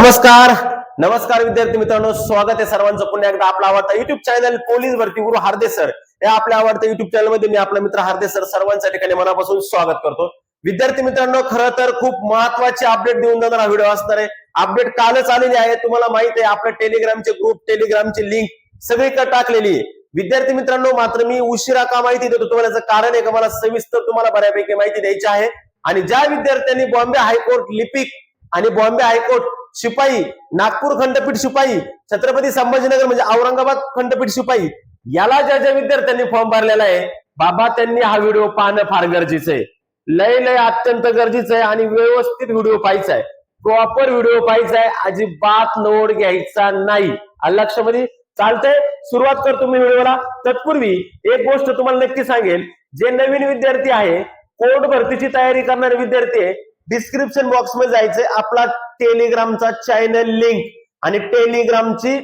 नमस्कार. नमस्कार विद्यार्थी मित्रांनो स्वागत आहे सर्वांचं. पुन्हा एकदा आपला आवडता युट्यूब चॅनल पोलीस भरती गुरु हार्दे सर या आपल्या आवडत्या युट्यूब चॅनलमध्ये मी आपला मित्र हार्दे सर सर्वांच्या ठिकाणी मनापासून स्वागत करतो. विद्यार्थी मित्रांनो खरं तर खूप महत्त्वाचे अपडेट देऊन जाणार हा व्हिडिओ असणार आहे. अपडेट कालच आलेली आहे. तुम्हाला माहीत आहे आपल्या टेलिग्रामचे ग्रुप टेलिग्रामची लिंक सगळीकडे टाकलेली आहे. विद्यार्थी मित्रांनो मात्र मी उशिरा का माहिती देतो? तुम्हाला याचं कारण आहे का? मला सविस्तर तुम्हाला बऱ्यापैकी माहिती द्यायची आहे. आणि ज्या विद्यार्थ्यांनी बॉम्बे हायकोर्ट लिपिक आणि बॉम्बे हायकोर्ट शिपाई नागपूर खंडपीठ शिपाई छत्रपती संभाजीनगर म्हणजे औरंगाबाद खंडपीठ शिपाई याला ज्या ज्या विद्यार्थ्यांनी फॉर्म भरलेला आहे बाबा त्यांनी हा व्हिडिओ पाहणं फार गरजेचं आहे. लय लय अत्यंत गरजेचं आहे आणि व्यवस्थित व्हिडिओ पाहायचा आहे. प्रॉपर व्हिडिओ पाहायचा आहे अजिबात नोड घ्यायचा नाही. लक्षामध्ये चालतंय सुरुवात करतो मी व्हिडिओला. तत्पूर्वी एक गोष्ट तुम्हाला नक्की सांगेल जे नवीन विद्यार्थी आहे कोर्ट भरतीची तयारी करणारे विद्यार्थी आहे डिस्क्रिप्शन बॉक्समध्ये जायचंय. आपला टेलिग्रामचा चॅनल लिंक आणि टेलिग्रामची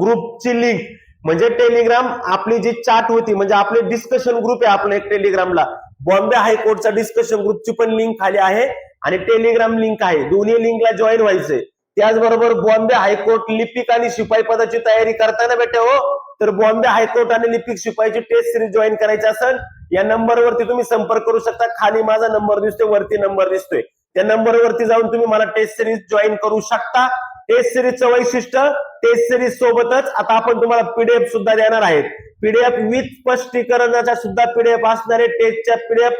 ग्रुपची लिंक म्हणजे टेलिग्राम आपली जी चाट होती म्हणजे आपले डिस्कशन ग्रुप आहे आपलं एक टेलिग्रामला बॉम्बे हायकोर्टचा डिस्कशन ग्रुपची पण लिंक खाली आहे आणि टेलिग्राम लिंक आहे. दोन्ही लिंकला जॉईन व्हायचंय. त्याचबरोबर बॉम्बे हायकोर्ट लिपिक आणि शिपाई पदाची तयारी करताना बेटे हो तर बॉम्बे हायकोर्ट आणि लिपिक शिपाईची टेस्ट सिरीज जॉईन करायची असेल या नंबरवरती तुम्ही संपर्क करू शकता. खाली माझा नंबर दिसतोय वरती नंबर दिसतोय. त्या नंबरवरती जाऊन तुम्ही मला टेस्ट सिरीज जॉईन करू शकता. टेस्ट सिरीजचं वैशिष्ट्य टेस्ट सिरीज सोबतच आता आपण तुम्हाला पीडीएफ सुद्धा देणार आहेत. पीडीएफ विथ स्पष्टीकरणाच्या सुद्धा पीडीएफ असणारे टेस्टच्या पीडीएफ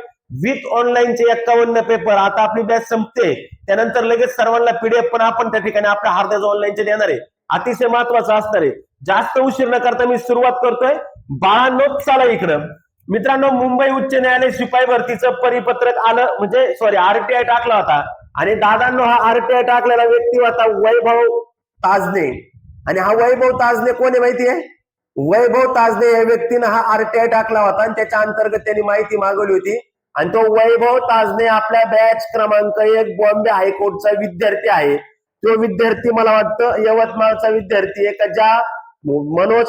विथ ऑनलाईनचे एक्कावन्न पेपर आता आपली बॅच संपते. त्यानंतर लगेच सर्वांना पीडीएफ पण आपण त्या ठिकाणी आपल्या हार्द्याचं ऑनलाईनचे देणार आहे. अतिशय महत्वाचं असणार आहे जास्त उशीर न करता मी सुरुवात करतोय. बाळांनो चाला इकडं. मित्रांनो मुंबई उच्च न्यायालय शिपाई भरतीचं परिपत्रक आलं म्हणजे सॉरी आरटीआय टाकला होता. आणि दादांनो हा आरटीआय टाकलेला व्यक्ती होता वैभव ताजने. आणि हा वैभव ताजने कोण आहे माहिती आहे? वैभव ताजने या व्यक्तीनं हा आरटीआय टाकला होता आणि त्याच्या अंतर्गत त्यांनी माहिती मागवली होती. आणि तो वैभव ताजने आपल्या बॅच क्रमांक एक बॉम्बे हायकोर्टचा विद्यार्थी आहे. तो विद्यार्थी मला वाटतं यवतमाळचा विद्यार्थी आहे का ज्या मनोज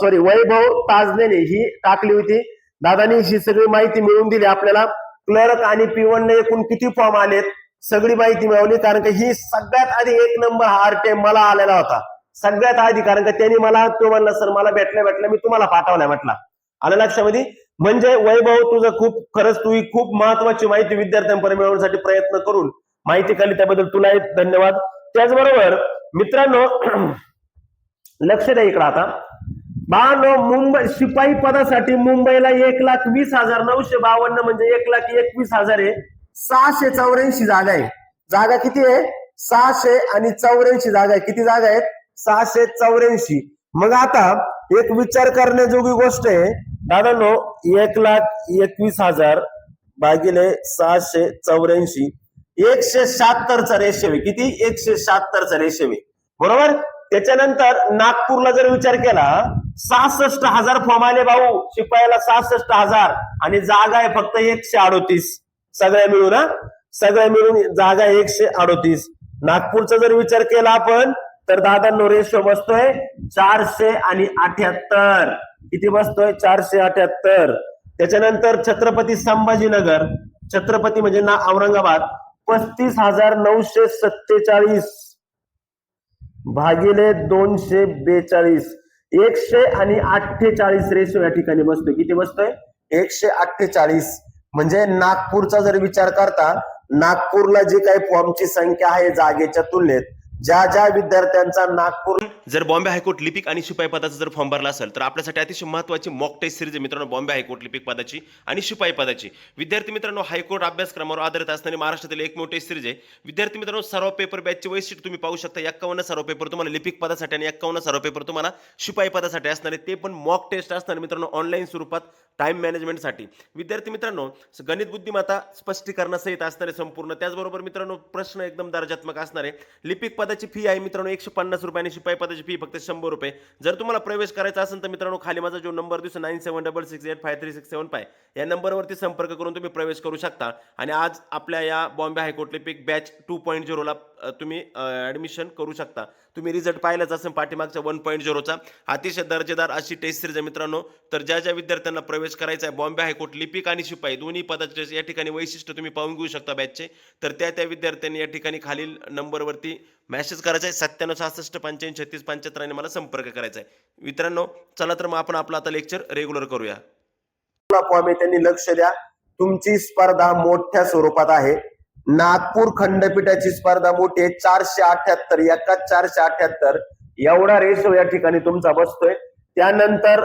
सॉरी वैभव ताजनेने ही टाकली होती. दादानी ही सगळी माहिती मिळवून दिली. आपल्याला क्लर्क आणि पिवनने एकूण किती फॉर्म आलेत सगळी माहिती मिळवली. कारण की ही सगळ्यात आधी एक नंबर हा आरटीएम मला आलेला होता. सगळ्यात आधी कारण का त्यांनी मला तो म्हणला सर मला भेटलं भेटलं मी तुम्हाला पाठवलाय म्हटला. आलं लक्षामध्ये? म्हणजे वैभव तुझं खूप खरंच तू खूप महत्वाची माहिती विद्यार्थ्यांपर्यंत मिळवण्यासाठी प्रयत्न करून माहिती काढली. त्याबद्दल तुलाही धन्यवाद. त्याचबरोबर मित्रांनो लक्ष द्या इकडं आता. बानो मुंबई शिपाई पदासाठी मुंबईला एक लाख वीस हजार नऊशे बावन्न म्हणजे एक लाख एकवीस हजार आहे सहाशे चौऱ्याऐंशी जागा आहे. जागा किती आहे? सहाशे आणि चौऱ्याऐंशी जागा आहे. किती जागा आहेत? सहाशे चौऱ्याऐंशी. मग आता एक विचार करण्याजोगी गोष्ट आहे. दादांनो एक लाख एकवीस हजार भागिले सहाशे चौऱ्याऐंशी. एकशे शहात्तरचा रेशो किती? एकशे शहात्तरचा रेशो बरोबर? त्याच्यानंतर नागपूरला जर विचार केला सहासष्ट हजार फॉर्म आले भाऊ. शिपायाला सहासष्ट हजार. आणि जागा आहे फक्त एकशे अडोतीस. सगळ्या मिळून हा? सगळ्या मिळून जागा एकशे अडोतीस. नागपूरचा जर विचार केला आपण तर दादांनो रेशो बसतोय चारशे आणि अठ्याहत्तर. किती बसतोय? चारशे अठ्याहत्तर. त्याच्यानंतर छत्रपती संभाजीनगर. छत्रपती म्हणजे ना औरंगाबाद. पस्तीस हजार नऊशे सत्तेचाळीस. भागिले दोनशे बेचाळीस. एकशे आणि अठ्ठेचाळीस रेशो या ठिकाणी बसतोय. किती बसतोय? एकशे अठ्ठेचाळीस. म्हणजे नागपूरचा जर विचार करता नागपूरला जी काही फॉर्मची संख्या आहे जागेच्या तुलनेत ज्या ज्या विद्यार्थ्यांचा नागपूर जर बॉम्बे हायकोर्ट लिपिक आणि शिपाई पदाचा जर फॉर्म भरला असेल तर आपल्यासाठी अतिशय महत्त्वाची मॉक टेस्ट सिरीज आहे मित्रांनो बॉम्बे हायकोर्ट लिपिक पदाची आणि शिपाई पदाची. विद्यार्थी मित्रांनो हायकोर्ट अभ्यासक्रमावर आधारित असणारी महाराष्ट्रातील एकमेव टेस्ट सिरीज आहे. विद्यार्थी मित्रांनो सर्व पेपर बॅचचे वैशिष्ट्य तुम्ही पाहू शकता एक्कावन्न सर्व पेपर तुम्हाला लिपिक पदासाठी आणि एक्कावन्न सर्व पेपर तुम्हाला शिपाई पदासाठी असणारे ते पण मॉक टेस्ट असणार मित्रांनो ऑनलाईन स्वरूपात टाइम मॅनेजमेंटसाठी विद्यार्थी मित्रांनो गणित बुद्धिमत्ता स्पष्टीकरणासहित असणारे संपूर्ण. त्याचबरोबर मित्रांनो प्रश्न एकदम दर्जात्मक असणारे लिपिक पद पदाची फी आहे मित्रांनो एकशे पन्नास रुपये आणि शिपाई पदाची फी फक्त शंभर रुपये. जर तुम्हाला प्रवेश करायचा असेल तर मित्रांनो खाली माझा जो नंबर दिसतो nine seven double six eight five three six seven five या नंबरवरती संपर्क करून तुम्ही प्रवेश करू शकता. आणि आज आपल्या या बॉम्बे हायकोर्टली पिक बॅच टू पॉईंट झिरोला तुम्ही ॲडमिशन करू शकता. तुम्ही रिझल्ट पाहिलाच असेल पाठीमागचा वन पॉईंट झिरोचा अतिशय दर्जेदार अशी टेस्ट सिरीज आहे मित्रांनो. तर ज्या ज्या विद्यार्थ्यांना प्रवेश करायचा आहे बॉम्बे हायकोर्ट लिपिक आणि शिपाई दोन्ही पदाचे या ठिकाणी वैशिष्ट्य तुम्ही पाहून घेऊ शकता बॅचचे तर त्या त्या विद्यार्थ्यांनी या ठिकाणी खालील नंबरवरती मेसेज करायचा आहे. सत्त्याण्णव सहासष्ट पंच्याऐंशी छत्तीस पंच्याहत्तर आणि मला संपर्क करायचा आहे. मित्रांनो चला तर मग आपण आपलं आता लेक्चर रेग्युलर करूया. फॉर्म त्यांनी लक्ष द्या. तुमची स्पर्धा मोठ्या स्वरूपात आहे. नागपूर खंडपीठाची स्पर्धा मोठी आहे. चारशे अठ्याहत्तर एका चारशे अठ्याहत्तर. एवढा रेशो या ठिकाणी तुमचा बसतोय. त्यानंतर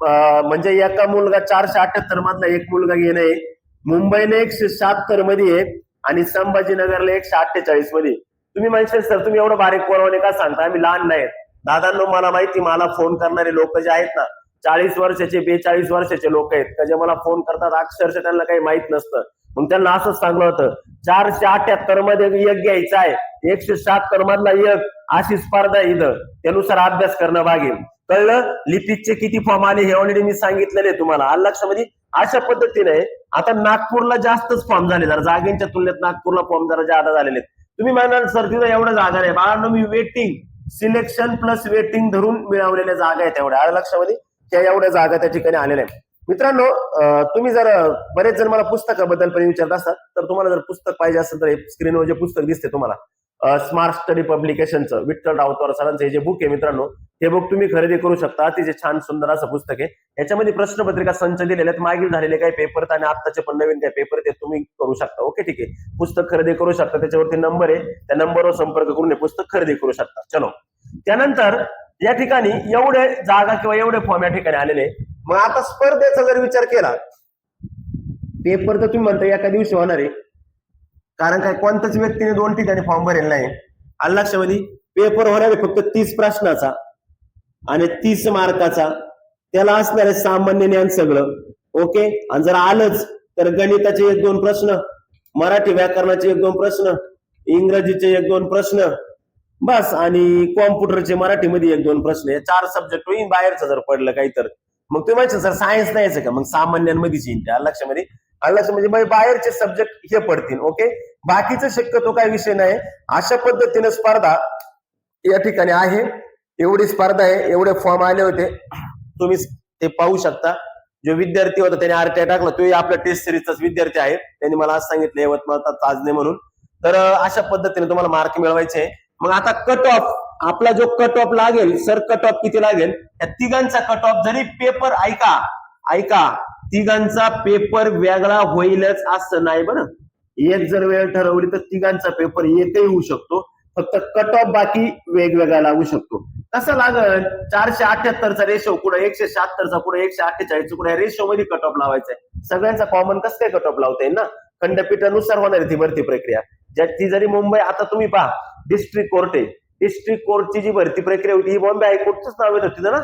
म्हणजे एका मुलगा चारशे अठ्याहत्तर मधला एक मुलगा घेणे आहे मुंबईने एकशे शहात्तरमध्ये आहे आणि संभाजीनगरला एकशे अठ्ठेचाळीसमध्ये तुम्ही म्हणशाल सर तुम्ही एवढं बारीक पोरवाने का सांगता? आम्ही लहान नाही दादांनो मला माहिती मला फोन करणारे लोक जे आहेत ना चाळीस वर्षाचे बेचाळीस वर्षाचे लोक आहेत. का जे मला फोन करतात अक्षरशः त्यांना काही माहीत नसतं. मग त्यांना असंच सांगलं होतं चारशे अठ्याहत्तरमध्ये एक घ्यायचा आहे एकशे शहात्तर मधला एक अशी स्पर्धा इथं. त्यानुसार अभ्यास करणं भागेल कळलं? लिपिकचे किती फॉर्म आले हे ऑलरेडी मी सांगितलेले तुम्हाला. आलं लक्षामध्ये अशा पद्धतीने आता नागपूरला जास्तच फॉर्म झाले. जरा जागेच्या तुलनेत नागपूरला फॉर्म जरा जादा झालेले तुम्ही म्हणाल सर तिथं एवढं जागा नाही. बाळांनो मी वेटिंग सिलेक्शन प्लस वेटिंग धरून मिळवलेल्या जागा आहेत एवढ्या. आलं लक्षामध्ये त्या एवढ्या जागा त्या ठिकाणी आलेल्या आहेत. मित्रांनो तुम्ही जर बरेच जण मला पुस्तकाबद्दल पण विचारत असतात तर तुम्हाला जर पुस्तक पाहिजे असेल तर स्क्रीनवर जे पुस्तक दिसते तुम्हाला स्मार्ट स्टडी पब्लिकेशनचं विठ्ठल रावतवार सरांचं हे जे बुक आहे मित्रांनो हे बुक तुम्ही खरेदी करू शकता. अतिशय छान सुंदर असं पुस्तक आहे. याच्यामध्ये प्रश्नपत्रिका संच दिलेले आहेत. मागील झालेले काही पेपर आणि आत्ताचे पण नवीन काही पेपर ते तुम्ही करू शकता. ओके ठीक आहे. पुस्तक खरेदी करू शकता. त्याच्यावरती नंबर आहे. त्या नंबरवर संपर्क करून हे पुस्तक खरेदी करू शकता. चलो. त्यानंतर या ठिकाणी एवढे जागा किंवा एवढे फॉर्म या ठिकाणी आलेले आहे. मग आता स्पर्धेचा जर विचार केला पेपर तर तुम्ही म्हणता एका दिवशी होणार आहे. कारण काय कोणत्याच व्यक्तीने दोन ठिकाणी फॉर्म भरेल नाही. आलं लक्षामध्ये पेपर होणार आहे फक्त तीस प्रश्नाचा आणि तीस मार्काचा. त्याला असणार आहे सामान्य ज्ञान सगळं. ओके? आणि जर आलंच तर गणिताचे एक दोन प्रश्न मराठी व्याकरणाचे एक दोन प्रश्न इंग्रजीचे एक दोन प्रश्न बस. आणि कॉम्प्युटरचे मराठीमध्ये एक दोन प्रश्न. हे चार सब्जेक्ट होईल बाहेरचं जर पडलं काही तर. मग तुम्ही म्हणशील सर सायन्स नाही का? मग सामान्यांमध्येच येईल त्या लक्षामध्ये. आलं म्हणजे बाहेरचे सब्जेक्ट हे पडतील ओके बाकीचं शक्यतो काय विषय नाही. अशा पद्धतीने स्पर्धा या ठिकाणी आहे. एवढी स्पर्धा आहे एवढे फॉर्म आले होते. तुम्ही ते पाहू शकता. जो विद्यार्थी होता त्याने आरटीआय टाकला. तोही आपल्या टेस्ट सिरीजचाच विद्यार्थी आहे. त्यांनी मला आज सांगितलं यवतमाळ ताजने म्हणून. तर अशा पद्धतीने तुम्हाला मार्क मिळवायचे. मग आता कट ऑफ आपला जो कट ऑफ लागेल सर कट ऑफ किती लागेल? त्या तिघांचा कट ऑफ जरी पेपर ऐका ऐका तिघांचा पेपर वेगळा होईलच असं नाही बरं. एक जर वेळ ठरवली तर तिघांचा पेपर एकही होऊ शकतो फक्त कट ऑफ बाकी वेगवेगळा लागू शकतो. कसं लागल? चारशे अठ्याहत्तरचा रेशो कुठं एकशे शहात्तरचा कुठं एकशे अठ्ठेचाळीस कुठं रेशो मध्ये कट ऑफ लावायचा आहे सगळ्यांचा कॉमन कसं काय कट ऑफ लावता येईल ना? खंडपीठानुसार होणार आहे ती भरती प्रक्रिया. ज्याची जरी मुंबई आता तुम्ही पहा डिस्ट्रिक्ट कोर्ट आहे. डिस्ट्रिक्ट कोर्टची जी भरती प्रक्रिया होती ही बॉम्बे हायकोर्टच्याच नावेत होती ना?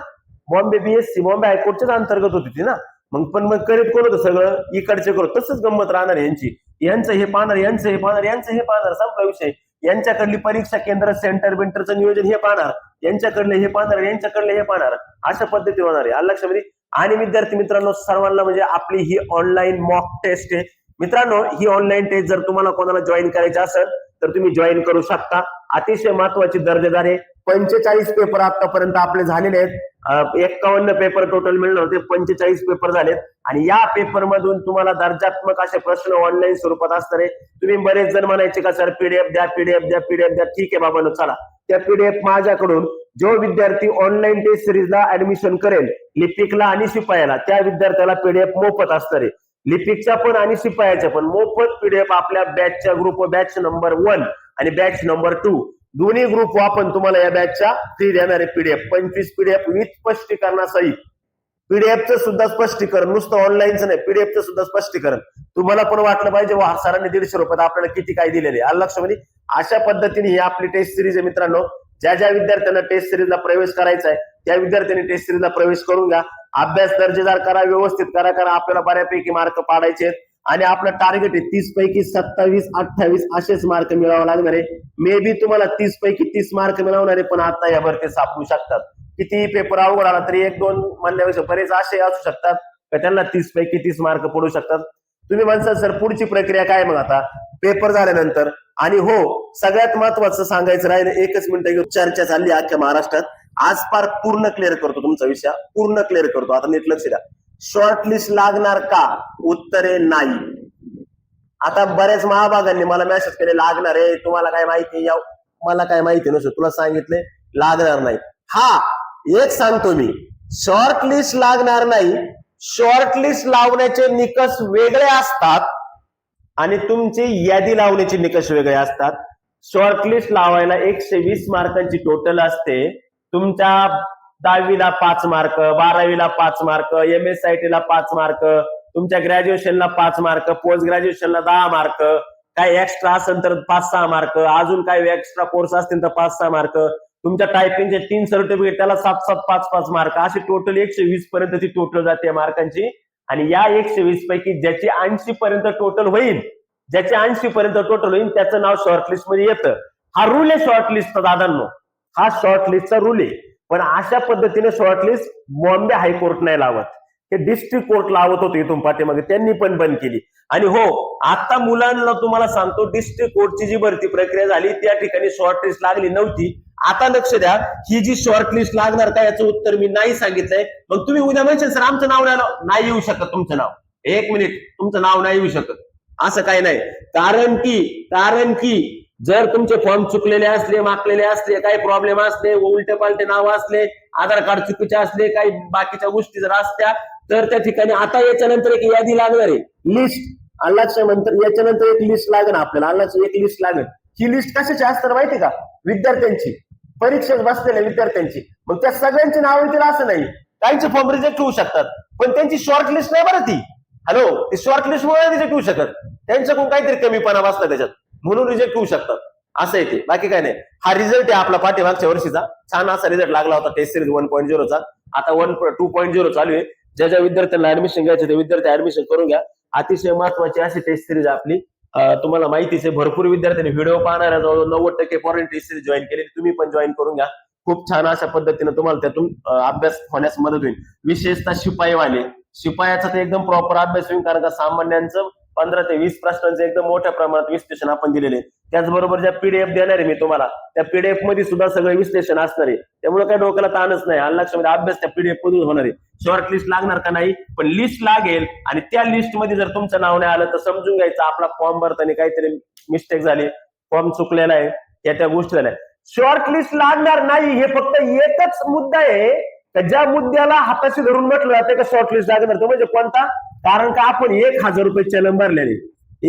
बॉम्बे बीएससी बॉम्बे हायकोर्टच्याच अंतर्गत होती ती ना? मग पण मग करीत कोण होतं सगळं? इकडचे करू तसंच गंमत राहणार यांची. यांचं हे पाहणार यांचं हे पाहणार यांचं हे पाहणार संपला विषय. यांच्याकडली परीक्षा केंद्र सेंटर बिंटरचं नियोजन हे पाहणार. यांच्याकडले हे पाहणार यांच्याकडले हे पाहणार. अशा पद्धती होणार आहे. आलं लक्षामध्ये म्हणजे? आणि विद्यार्थी मित्रांनो सर्वांना म्हणजे आपली ही ऑनलाईन मॉक टेस्ट आहे. मित्रांनो ही ऑनलाईन टेस्ट जर तुम्हाला कोणाला जॉईन करायची असेल तर तुम्ही जॉईन करू शकता. अतिशय महत्वाची दर्जेदार आहे. पंचेचाळीस पेपर आतापर्यंत आपले झालेले आहेत. एक्कावन्न पेपर टोटल मिळणार होते. पंचेचाळीस पेपर झालेत. आणि या पेपर मधून तुम्हाला दर्जात्मक असे प्रश्न ऑनलाईन स्वरूपात असणार आहे तुम्ही बरेच जण म्हणायचे का सर पीडीएफ द्या पीडीएफ द्या पीडीएफ द्या. ठीक आहे बाबा चला. त्या पीडीएफ माझ्याकडून जो विद्यार्थी ऑनलाईन टेस्ट सिरीजला ऍडमिशन करेल लिपिकला आणि शिपायाला त्या विद्यार्थ्याला पीडीएफ मोफत असणार आहे. लिपिकच्या पण आणि शिपायाच्या पण. मोफत पीडीएफ आपल्या बॅचच्या ग्रुप बॅच नंबर वन आणि बॅच नंबर टू दोन्ही ग्रुप आपण तुम्हाला या बॅचच्या फ्री देणार आहे पीडीएफ पंचवीस पीडीएफ विथ स्पष्टीकरणासहित पीडीएफचं सुद्धा स्पष्टीकरण नुसतं ऑनलाईनचं नाही पीडीएफचं सुद्धा स्पष्टीकरण. तुम्हाला पण वाटलं पाहिजे वा सरांनी दीडशे रुपयात आपल्याला किती काय दिलेले? आलं लक्षामध्ये म्हणजे अशा पद्धतीने ही आपली टेस्ट सिरीज आहे मित्रांनो. ज्या ज्या विद्यार्थ्यांना टेस्ट सिरीजला प्रवेश करायचा आहे त्या विद्यार्थ्यांनी टेस्ट सिरीजला प्रवेश करून घ्या. अभ्यास दर्जेदार करा व्यवस्थित करा करा आपल्याला बऱ्यापैकी मार्क पाडायचे आहेत. आणि आपलं टार्गेट आहे तीस पैकी सत्तावीस अठ्ठावीस असेच मार्क मिळावं लागणार आहे. मे बी तुम्हाला तीस पैकी तीस मार्क मिळवणारे पण आता या भरती सापडू शकतात. कितीही पेपर अवघड आला तरी एक दोन म्हणण्यापेक्षा बरेच असे असू शकतात का त्यांना तीस पैकी तीस मार्क पडू शकतात. तुम्ही म्हणसाल सर पुढची प्रक्रिया काय मग आता? पेपर झाल्यानंतर. आणि हो सगळ्यात महत्वाचं सांगायचं राहिलं एकच मिनिटं घेऊन चर्चा चालली अख्ख्या महाराष्ट्रात. आज फार पूर्ण क्लिअर करतो तुमचा विषय. पूर्ण क्लिअर करतो. आता नीट लक्ष द्या. शॉर्ट लिस्ट लागणार का? उत्तरे नाही. आता बऱ्याच महाभागांनी मला मेसेज केले लागणार आहे. तुम्हाला काय माहिती या मला काय माहिती नसतो. तुला सांगितले लागणार नाही. हा एक सांगतो मी. शॉर्ट लिस्ट लागणार नाही. शॉर्ट लिस्ट लावण्याचे निकष वेगळे असतात. आणि तुमची यादी लावण्याचे निकष वेगळे असतात. शॉर्ट लिस्ट लावायला एकशे वीस मार्कांची टोटल असते. तुमच्या दहावीला पाच मार्क बारावीला पाच mark M S I T ला पाच मार्क तुमच्या ग्रॅज्युएशनला पाच मार्क पोस्ट ग्रॅज्युएशनला दहा मार्क काय एक्स्ट्रा असेल तर पाच सहा मार्क अजून काही एक्स्ट्रा कोर्स असतील तर पाच सहा मार्क तुमच्या टायपिंगचे तीन सर्टिफिकेट त्याला सात सात पाच पाच मार्क अशी टोटल एकशे वीस पर्यंतची टोटल जाते मार्कांची. आणि या एकशे वीस पैकी ज्याची ऐंशी पर्यंत टोटल होईल ज्याचे ऐंशी पर्यंत टोटल होईल त्याचं नाव शॉर्टलिस्टमध्ये येतं. हा रूल आहे शॉर्टलिस्टचा दादांनो. हा शॉर्टलिस्टचा रूल आहे. पण अशा पद्धतीने शॉर्टलिस्ट बॉम्बे हायकोर्ट नाही लावत. हे डिस्ट्रिक्ट कोर्ट लावत होते इथून पाठीमागे. त्यांनी पण बंद केली. आणि हो आता मुलांना तुम्हाला सांगतो डिस्ट्रिक्ट कोर्टची जी भरती प्रक्रिया झाली त्या ठिकाणी शॉर्टलिस्ट लागली नव्हती. आता लक्ष द्या ही जी शॉर्टलिस्ट लागणार का याचं उत्तर मी नाही सांगितलंय. मग तुम्ही उद्या म्हणशाल सर आमचं नाव नाही नाही येऊ शकत तुमचं नाव. एक मिनिट तुमचं नाव नाही येऊ शकत. असं काही नाही. कारण की कारण की जर तुमचे फॉर्म चुकलेले असले माकलेले असले काही प्रॉब्लेम असले उलटे पालटे नाव असले आधार कार्ड चुकीचे असले काही बाकीच्या गोष्टी जर असत्या तर त्या ठिकाणी आता याच्यानंतर एक यादी लागणार आहे. लिस्ट अल्लाच्या नंतर याच्यानंतर एक लिस्ट लागेल आपल्याला. अल्लाची एक लिस्ट लागेल. ही लिस्ट कशाची असणार माहिती का? विद्यार्थ्यांची. परीक्षेत बसलेल्या विद्यार्थ्यांची. मग त्या सगळ्यांची नाव येतील असं नाही. काहींचे फॉर्म रिजेक्ट होऊ शकतात. पण त्यांची शॉर्ट लिस्ट नाही बरं ती. हॅलो ती शॉर्ट लिस्ट मुळे रिजेक्ट होऊ शकत. त्यांच्याकडून काहीतरी कमीपणा बसला त्याच्यात. म्हणून रिजेक्ट होऊ शकतात. असं आहे ते. बाकी काय नाही. हा रिझल्ट आहे आपला पाठीमागच्या वर्षीचा. छान असा रिझल्ट लागला होता. टेस्ट सिरीज वन पॉईंट झिरोचा आता वन टू पॉईंट झिरो चालू आहे. ज्या ज्या विद्यार्थ्यांना ऍडमिशन घ्यायचं ते विद्यार्थी ऍडमिशन करून घ्या. अतिशय महत्वाची अशी टेस्ट सिरीज आपली. तुम्हाला माहितीच आहे भरपूर विद्यार्थ्यांनी व्हिडिओ पाहणाऱ्या जवळ नव्वद टक्के फॉरेन टेस्ट सिरीज जॉईन केली. तुम्ही पण जॉईन करून घ्या. खूप छान अशा पद्धतीने तुम्हाला त्यातून अभ्यास होण्यास मदत होईल. विशेषतः शिपाईवाले. शिपायाचा तर एकदम प्रॉपर अभ्यास होईल कारण का सामान्यांचं पंधरा ते वीस प्रश्नांचं एकदम मोठ्या प्रमाणात विश्लेषण आपण दिलेले त्याचबरोबर ज्या पीडीएफ देणार आहे मी तुम्हाला त्या पीडीएफमध्ये सुद्धा सगळं विश्लेषण असणार आहे. त्यामुळे काही डोक्याला ताणच नाही. अल्लाक्षमध्ये अभ्यास त्या पीडीएफ मधून होणार आहे. शॉर्ट लिस्ट लागणार का नाही? पण लिस्ट लागेल. आणि त्या लिस्टमध्ये जर तुमचं नाव नाही आलं तर समजून घ्यायचं. आपला फॉर्म भरताना काहीतरी मिस्टेक झाली. फॉर्म चुकलेला आहे. या त्या गोष्टी झाल्या शॉर्ट लिस्ट लागणार नाही हे फक्त एकच मुद्दा आहे. का ज्या मुद्द्याला हाताशी धरून म्हटलं जाते का शॉर्ट लिस्ट लागणार? तो म्हणजे कोणता? कारण का आपण एक हजार रुपये चलन भरलेले.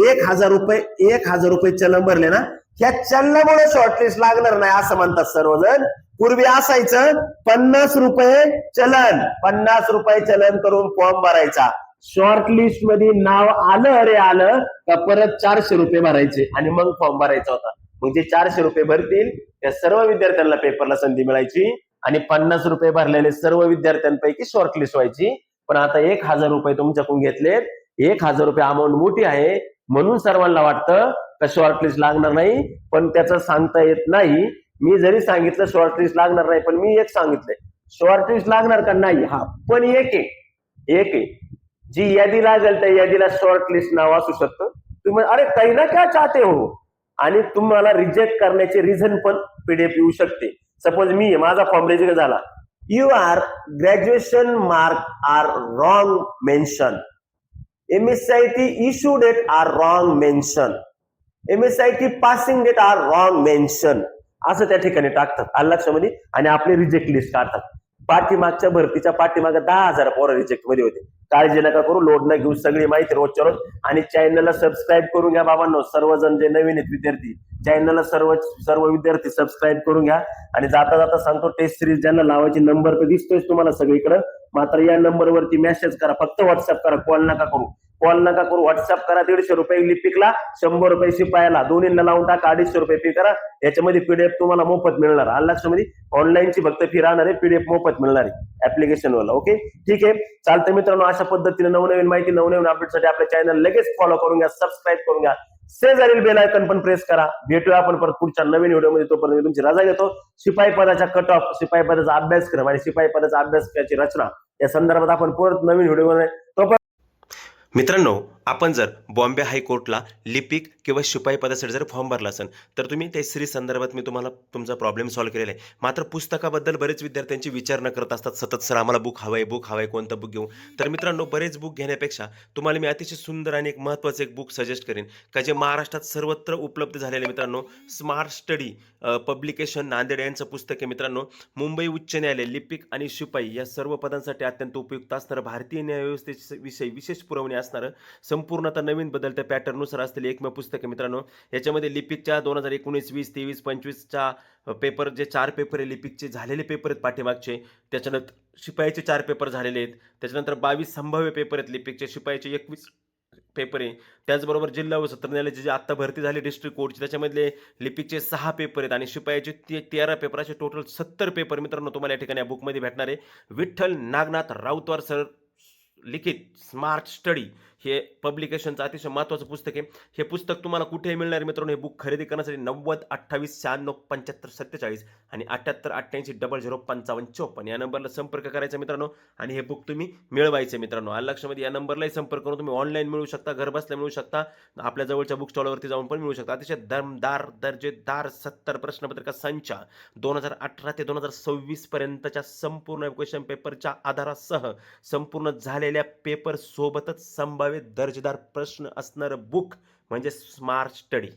एक हजार रुपये एक हजार रुपये चलन भरले ना ह्या चलनामुळे शॉर्टलिस्ट लागणार नाही असं म्हणतात सर्वजण. पूर्वी असायचं पन्नास रुपये चलन पन्नास रुपये चलन करून फॉर्म भरायचा. शॉर्टलिस्टमध्ये नाव आलं अरे आलं का परत चारशे रुपये भरायचे आणि मग फॉर्म भरायचा होता. मग जे चारशे रुपये भरतील त्या सर्व विद्यार्थ्यांना पेपरला संधी मिळायची आणि पन्नास रुपये भरलेले सर्व विद्यार्थ्यांपैकी शॉर्ट लिस्ट व्हायची. पण आता एक हजार रुपये तुमच्याकडून घेतलेत. एक हजार रुपये अमाऊंट मोठी आहे. म्हणून सर्वांना वाटतं का शॉर्ट लिस्ट लागणार नाही पण त्याचं सांगता येत नाही. मी जरी सांगितलं शॉर्ट लिस्ट लागणार नाही पण मी एक सांगितलंय. शॉर्ट लिस्ट लागणार का नाही? हा पण एक आहे. एक आहे. जी यादी लागेल त्या यादीला शॉर्ट लिस्ट नाव असू शकतं. तुम्ही अरे काही ना क्या चाहते हो? आणि तुम्हाला रिजेक्ट करण्याचे रिझन पण पीडीएफ येऊ शकते. सपोज मी माझा फॉर्म रिजेक्ट झाला. You are graduation mark are wrong mention MSIT issue date are wrong mention. MSIT passing date are wrong mention. असं त्या ठिकाणी टाकतात आलं लक्षामध्ये आणि आपली रिजेक्ट लिस्ट काढतात पाठीमागच्या भरतीच्या पाठीमागे दहा हजार पोरं रिजेक्टमध्ये होते. काळजी नका करू लोड न घेऊ सगळी माहिती रोजच्या रोज. आणि चॅनलला सबस्क्राईब करून घ्या बाबांनो. सर्वजण जे नवीन आहेत विद्यार्थी चॅनलला सर्व सर्व विद्यार्थी सबस्क्राईब करून घ्या. आणि जाता जाता सांगतो टेस्ट सिरीज ज्यांना लावायची नंबर तर दिसतोय तुम्हाला सगळीकडे. मात्र या नंबरवरती मेसेज करा. फक्त व्हॉट्सअप करा. कॉल नका करू. कॉल नका करू. व्हॉट्सअप करा दीडशे रुपये लिपिकला शंभर रुपये शिपायाला दोन्हींना लावून टाका अडीचशे रुपये फी करा. याच्यामध्ये पीडीएफ तुम्हाला मोफत मिळणार. आलं लक्षामध्ये? ऑनलाईनची फक्त फी राहणार आहे पीडीएफ मोफत मिळणार आहे ऍप्लिकेशन वाला ओके ठीक आहे? चालतं मित्रांनो अशा पद्धतीने नवनवीन माहिती नवनवीन अपडेटसाठी आपल्या चॅनल लगेच फॉलो करून घ्या सबस्क्राईब करून घ्या. शेजारील बेल आयकन पण प्रेस करा. भेटूया आपण परत पुढच्या नवीन व्हिडिओमध्ये तोपर्यंत मी तुमची रजा घेतो. शिपाई पदाचा कट ऑफ शिपाई पदाचा अभ्यासक्रम आणि शिपाई पदाचा अभ्यासक्रमाची रचना या संदर्भात आपण परत नवीन व्हिडिओ तोपर्यंत मित्रांनो आपण जर बॉम्बे हायकोर्टला लिपिक किंवा शिपाई पदासाठी जर फॉर्म भरला असेल तर तुम्ही त्या श्री संदर्भात मी तुम्हाला तुमचा प्रॉब्लेम सॉल्व्ह केलेला आहे. मात्र पुस्तकाबद्दल बरेच विद्यार्थ्यांची विचारणा करत असतात सतत सर आम्हाला बुक हवं आहे बुक हवं आहे कोणतं बुक घेऊ? तर मित्रांनो बरेच बुक घेण्यापेक्षा तुम्हाला मी अतिशय सुंदर आणि एक महत्त्वाचं एक बुक सजेस्ट करेन का जे महाराष्ट्रात सर्वत्र उपलब्ध झालेले मित्रांनो स्मार्ट स्टडी पब्लिकेशन नांदेड यांचं पुस्तक आहे. मित्रांनो मुंबई उच्च न्यायालय लिपिक आणि शिपाई या सर्व पदांसाठी अत्यंत उपयुक्त असणारं भारतीय न्यायव्यवस्थेविषयी विशेष पुरवणी असणारं संपूर्ण आता नवीन बदलत्या पॅटर्ननुसार असतील एकमेव पुस्तक आहे मित्रांनो. याच्यामध्ये लिपिकच्या दोन हजार एकोणीस वीस तेवीस पंचवीसच्या पेपर जे चार पेपर आहे लिपिकचे झालेले पेपर आहेत पाठीमागचे. त्याच्यानंतर शिपाईचे चार पेपर झालेले आहेत. त्याच्यानंतर बावीस संभाव्य पेपर आहेत लिपिकचे. शिपाईचे एकवीस पेपर आहे. त्याचबरोबर जिल्हा व सत्र न्यायालयाचे जे आत्ता भरती झाली डिस्ट्रिक्ट कोर्टची त्याच्यामधले लिपिकचे सहा पेपर आहेत आणि शिपायाचे ते तेरा पेपर असे टोटल सत्तर पेपर मित्रांनो तुम्हाला या ठिकाणी या बुकमध्ये भेटणार आहे. विठ्ठल नागनाथ राऊतवार सर लिखित स्मार्ट स्टडी हे पब्लिकेशनचं अतिशय महत्त्वाचं पुस्तक आहे. हे पुस्तक तुम्हाला कुठेही मिळणार आहे मित्रांनो हे बुक खरेदी करण्यासाठी नव्वद अठ्ठावीस शहाण्णव पंच्याहत्तर सत्तेचाळीस आणि अठ्ठ्याहत्तर अठ्ठ्याऐंशी डबल झिरो पंचावन्न चौपन्न या नंबरला संपर्क करायचा मित्रांनो. आणि हे बुक तुम्ही मिळवायचे मित्रांनो. आलं लक्षामध्ये या नंबरलाही संपर्क करून तुम्ही ऑनलाईन मिळू शकता घरबसल्या मिळू शकता आपल्या जवळच्या बुक स्टॉलवरती जाऊन पण मिळू शकता. अतिशय दमदार दर्जेदार सत्तर प्रश्नपत्रिका संच दोन हजार अठरा ते दोन हजार सव्वीस पर्यंतच्या संपूर्ण क्वेश्चन पेपरच्या आधारासह संपूर्ण झालेल्या पेपर सोबतच संभाव्य दर्जेदार प्रश्न असणारं बुक म्हणजे स्मार्ट स्टडी